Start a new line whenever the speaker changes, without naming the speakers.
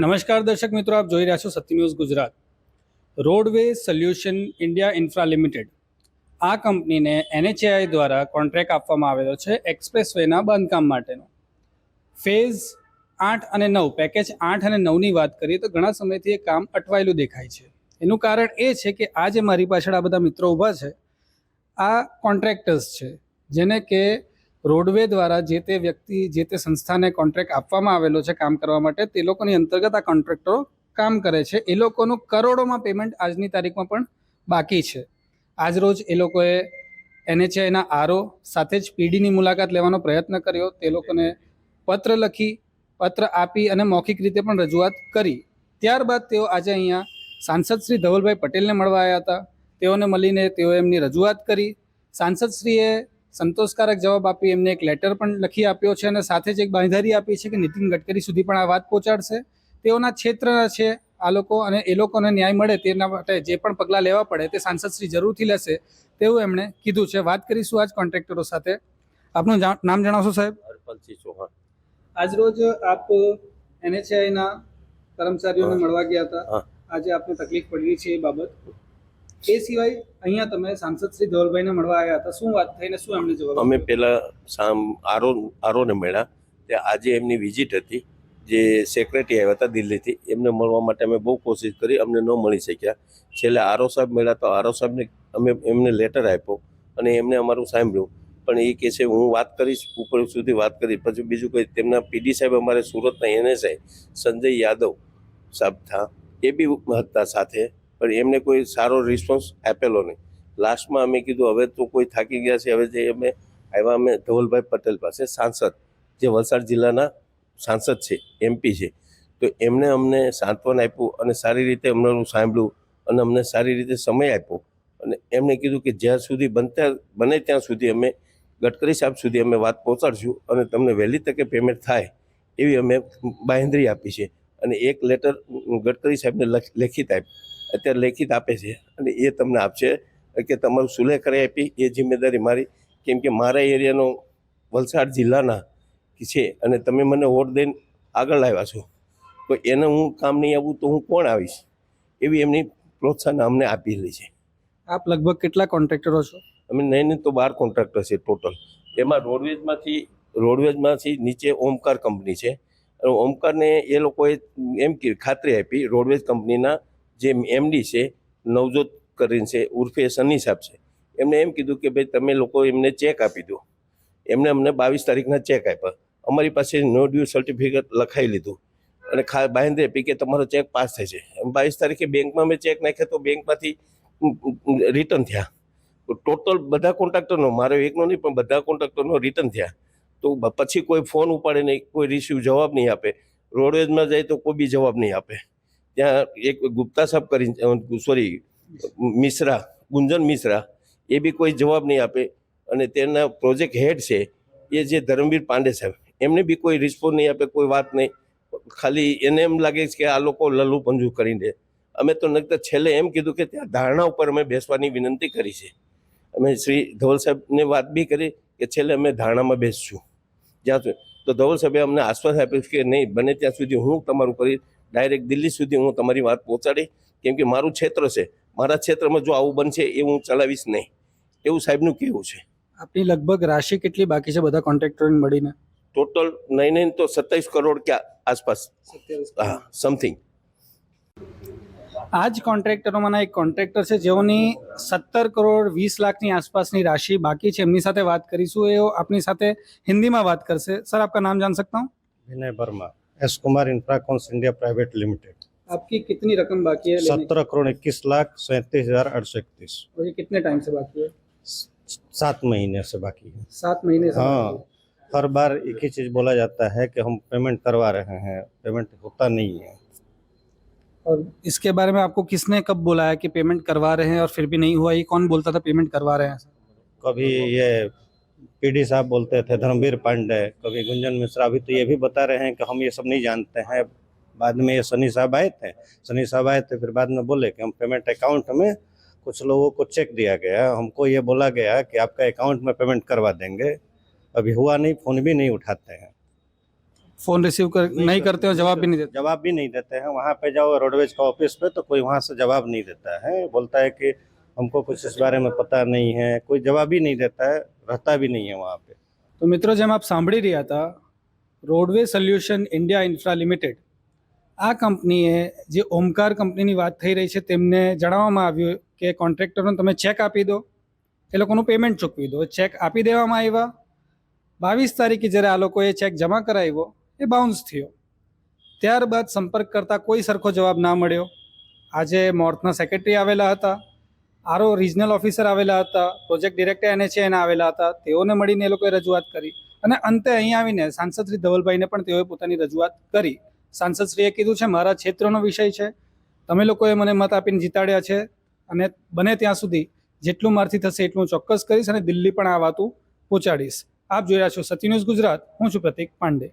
નમસ્કાર દર્શક મિત્રો, આપ જોઈ રહ્યા છો Satya news Gujarat. Roadway solution India infra limited. આ કંપનીને એનએચએઆઈ દ્વારા કોન્ટ્રાક્ટ આપવામાં આવેલો છે એક્સપ્રેસ વેના બાંધકામ માટેનો. ફેઝ આઠ અને નવ, પેકેજ આઠ અને નવની વાત કરીએ તો ઘણા સમયથી એ કામ અટવાયેલું દેખાય છે. એનું કારણ એ છે કે આ જે મારી પાછળ આ બધા મિત્રો ઊભા છે. આ કોન્ટ્રાક્ટર્સ છે, જેને કે રોડવે દ્વારા જે તે વ્યક્તિ, જે તે સંસ્થાને કોન્ટ્રાક્ટ આપવામાં આવેલો છે કામ કરવા માટે, તે લોકોની અંતર્ગત આ કોન્ટ્રાક્ટરો કામ કરે છે. એ લોકોનું કરોડોમાં પેમેન્ટ આજની તારીખમાં પણ બાકી છે. આજરોજ એ લોકોએ એનએચઆઈના આરઓ સાથે જ પીડીની મુલાકાત લેવાનો પ્રયત્ન કર્યો. તે લોકોને પત્ર લખી, પત્ર આપી અને મૌખિક રીતે પણ રજૂઆત કરી. ત્યારબાદ તેઓ આજે અહીંયા સાંસદ શ્રી ધવલભાઈ પટેલને મળવા આવ્યા હતા. તેઓને મળીને તેઓ એમની રજૂઆત કરી. સાંસદશ્રીએ સંતોષકારક જવાબ આપી એમને એક લેટર પણ લખી આપ્યો છે અને સાથે જ એક બાંધારી આપી છે કે નીતિન ગડકરી સુધી પણ આ વાત પહોંચાડશે. તેઓના ક્ષેત્રના છે આ લોકો અને એ લોકોને ન્યાય મળે તેના માટે જે પણ પગલાં લેવા પડે તે સાંસદશ્રી જરૂરથી લેશે તેવું એમણે કીધું છે. વાત કરીશું આજ કોન્ટ્રાક્ટરો સાથે. આપનું નામ જણાવશો સાહેબ?
હરપલસિંહ ચૌહાણ.
આજરોજ આપ એનએચઆઈના કર્મચારીઓને મળવા ગયા હતા. આજે આપને તકલીફ પડી છે એ બાબત. એ સિવાય અહીંયા તમે સાંસદ શ્રી ધવલભાઈને મળવા આવ્યા હતા. શું વાત થઈને શું એમને જવાબ
અમે? પહેલા સામ આરો આરોને મળ્યા. તે આજે એમની વિઝિટ હતી. જે સેક્રેટરી આવ્યા હતા દિલ્હીથી. એમને મળવા માટે અમે બહુ કોશિશ કરી. અમને ન મળી શક્યા. છેલ્લે આરો સાહેબ મળ્યા તો આરો સાહેબને અમે એમને લેટર આપ્યો અને એમને અમારું સાંભળ્યું. પણ એ કહે છે, હું વાત કરીશ, ઉપર સુધી વાત કરી પછી બીજું કંઈ તેમના પીડી સાહેબ અમારે સુરતના એનએસઆઈ સંજય યાદવ સાહેબ થા. એ બી હતા સાથે પણ એમને કોઈ સારો રિસ્પોન્સ આપેલો નહીં. લાસ્ટમાં અમે કીધું, હવે તો કોઈ થાકી ગયા છે. હવે જે અમે આવ્યા, અમે ધવલભાઈ પટેલ પાસે સાંસદ, જે વલસાડ જિલ્લાના સાંસદ છે એમપી છે. તો એમને અમને સાંત્વન આપ્યું અને સારી રીતે અમને સાંભળ્યું અને અમને સારી રીતે સમય આપ્યો. અને એમણે કીધું કે જ્યાં સુધી બનતા બને ત્યાં સુધી અમે ગડકરી સાહેબ સુધી અમે વાત પહોંચાડશું અને તમને વહેલી તકે પેમેન્ટ થાય એવી અમે બાહેંધરી આપી છે. અને એક લેટર ગડકરી સાહેબને લખ- લેખિત આપ અત્યારે લેખિત આપે છે અને એ તમને આપશે કે તમારું કરી આપી એ જિમ્મેદારી મારી. કેમ કે મારા એરિયાનો વલસાડ જિલ્લાના છે અને તમે મને વોટ દઈને આગળ લાવ્યા છો. તો એને હું કામ નહીં આવું તો હું કોણ આવીશ? એવી એમની પ્રોત્સાહન અમને આપેલી છે.
આપ લગભગ કેટલા કોન્ટ્રાક્ટરો છો?
અમે નહીં નહીં તો બાર કોન્ટ્રાક્ટર છે ટોટલ. એમાં રોડવેજમાંથી રોડવેજમાંથી નીચે ઓમકાર કંપની છે. અને ઓમકારને એ લોકોએ એમ કે ખાતરી આપી રોડવેજ કંપનીના જે એમડી છે, નવજોત કરીને છે, ઉર્ફે સની સાહેબ છે. એમને એમ કીધું કે ભાઈ તમે લોકો એમને ચેક આપી દો. એમને અમને બાવીસ તારીખના ચેક આપ્યા. અમારી પાસે નો ડ્યુ સર્ટિફિકેટ લખાઈ લીધું. અને ખા બાંધે આપી કે તમારો ચેક પાસ થાય છે બાવીસ તારીખે બેંકમાં મેં ચેક નાખ્યા તો બેંકમાંથી રિટર્ન થયા. ટોટલ બધા કોન્ટ્રાક્ટરનો મારો એકનો નહીં, પણ બધા કોન્ટ્રાક્ટરનો રિટર્ન થયા. તો પછી કોઈ ફોન ઉપાડે નહીં, કોઈ રિસીવ જવાબ નહીં આપે. રોડવેજમાં જાય તો કોઈ બી જવાબ નહીં આપે. ત્યાં એક ગુપ્તા સાહેબ કરી સોરી, મિશ્રા, ગુંજન મિશ્રા, એ બી કોઈ જવાબ નહીં આપે. અને તેના પ્રોજેક્ટ હેડ છે, એ જે ધર્મવીર પાંડે સાહેબ, એમને બી કોઈ રિસ્પોન્સ નહીં આપે, કોઈ વાત નહીં. ખાલી એને એમ લાગે છે કે આ લોકો લલ્લુ પંજુ કરી દે અમે તો નકર છેલ્લે એમ કીધું કે ત્યાં ધારણા ઉપર અમે બેસવાની વિનંતી કરી છે. અમે શ્રી ધવલ સાહેબને વાત બી કરી કે છેલ્લે અમે ધારણામાં બેસશું. જ્યાં તો ધવલ સાહેબે અમને આશ્વાસ આપ્યું કે નહીં, બને ત્યાં સુધી હું તમારું કરી ડાયરેક્ટ દિલ્હી સુધી હું તમારી વાત પહોંચાડી. કેમ કે મારું ક્ષેત્ર છે. મારા ક્ષેત્રમાં જો આવું બનશે એ હું ચલાવીશ નહીં. એવું સાહેબનું કેવું છે.
આપની લગભગ રાશિ કેટલી બાકી છે બધા કોન્ટ્રાક્ટરોને મળીને?
ટોટલ નહીં નહીં તો સત્તાવીસ કરોડ કે આસપાસ? હા સમથિંગ
આ જ કોન્ટ્રાક્ટરોમાંના એક કોન્ટ્રાક્ટર છે જેઓની સત્તર કરોડ વીસ લાખની આસપાસની રાશિ બાકી છે. એમની સાથે વાત કરીશું. એ આપની સાથે હિન્દીમાં વાત કરશે. સર આપકા નામ જાણ સકતા હું?
Vinay Varma. S Kumar infracons India private limited.
आपकी कितनी रकम बाकी है
सत्रह करोड़ इक्कीस लाख सैंतीस हज़ार आठ सौ इकतीस।
और ये कितने टाइम से बाकी है?
सात महीने से बाकी है।
सात महीने से
हाँ। हर बार एक ही चीज़ बोला जाता है कि हम पेमेंट करवा रहे हैं पेमेंट होता नहीं है।
और इसके बारे में आपको किसने कब बोला है कि पेमेंट करवा रहे हैं और फिर भी नहीं हुआ? ये कौन बोलता था पेमेंट करवा रहे हैं?
कभी ये पीडी साहब बोलते थे धर्मवीर पांडे कभी गुंजन मिश्रा अभी तो ये भी बता रहे हैं कि हम ये सब नहीं जानते हैं। बाद में ये सनी साहब आए थे सनी साहब आए थे फिर बाद में बोले कि हम पेमेंट अकाउंट में कुछ लोगों को चेक दिया गया हमको ये बोला गया कि आपका अकाउंट में पेमेंट करवा देंगे। अभी हुआ नहीं फ़ोन भी नहीं उठाते हैं।
फ़ोन रिसीव कर
नहीं
नहीं करते हो जवाब भी नहीं देते।
जवाब भी नहीं देते हैं। वहाँ पे जाओ रोडवेज़ का ऑफ़िस पे तो कोई वहाँ से जवाब नहीं देता है। बोलता है कि हमको कुछ इस बारे में पता नहीं है कोई जवाब ही नहीं देता है। रहता भी नहीं है वहाँ पे
તો મિત્રો જેમ આપ સાંભળી રહ્યા હતા Roadway Solution India Infra Limited આ કંપનીએ જે ઓમકાર કંપનીની વાત થઈ રહી છે તેમને જણાવવામાં આવ્યું કે કોન્ટ્રાક્ટરને તમે ચેક આપી દો એ લોકોનું પેમેન્ટ ચૂકવી દો ચેક આપી દેવામાં આવ્યા બાવીસ તારીખે જ્યારે આ લોકોએ ચેક જમા કરાવ્યો એ બાઉન્સ થયો ત્યારબાદ સંપર્ક કરતાં કોઈ સરખો જવાબ ના મળ્યો આજે મોર્થના સેક્રેટરી આવેલા હતા આરો રિજનલ ઓફિસર આવેલા હતા પ્રોજેક્ટ ડિરેક્ટર એને છે એના આવેલા હતા, તેઓને મળીને એ લોકોએ રજૂઆત કરી. અને અંતે અહીં આવીને સાંસદ શ્રી ધવલભાઈને પણ તેઓએ પોતાની રજૂઆત કરી. સાંસદ શ્રીએ કીધું છે, મારા ક્ષેત્રનો વિષય છે. તમે લોકોએ મને મત આપીને જીતાડ્યા છે અને બને ત્યાં સુધી જેટલું મારથી થશે એટલું ચોક્કસ કરીશ અને દિલ્હી પણ આ વાતું પહોંચાડીશ. આપ જોઈ રહ્યા છો સતી ન્યૂઝ ગુજરાત. હું છું પ્રતિક પાંડે.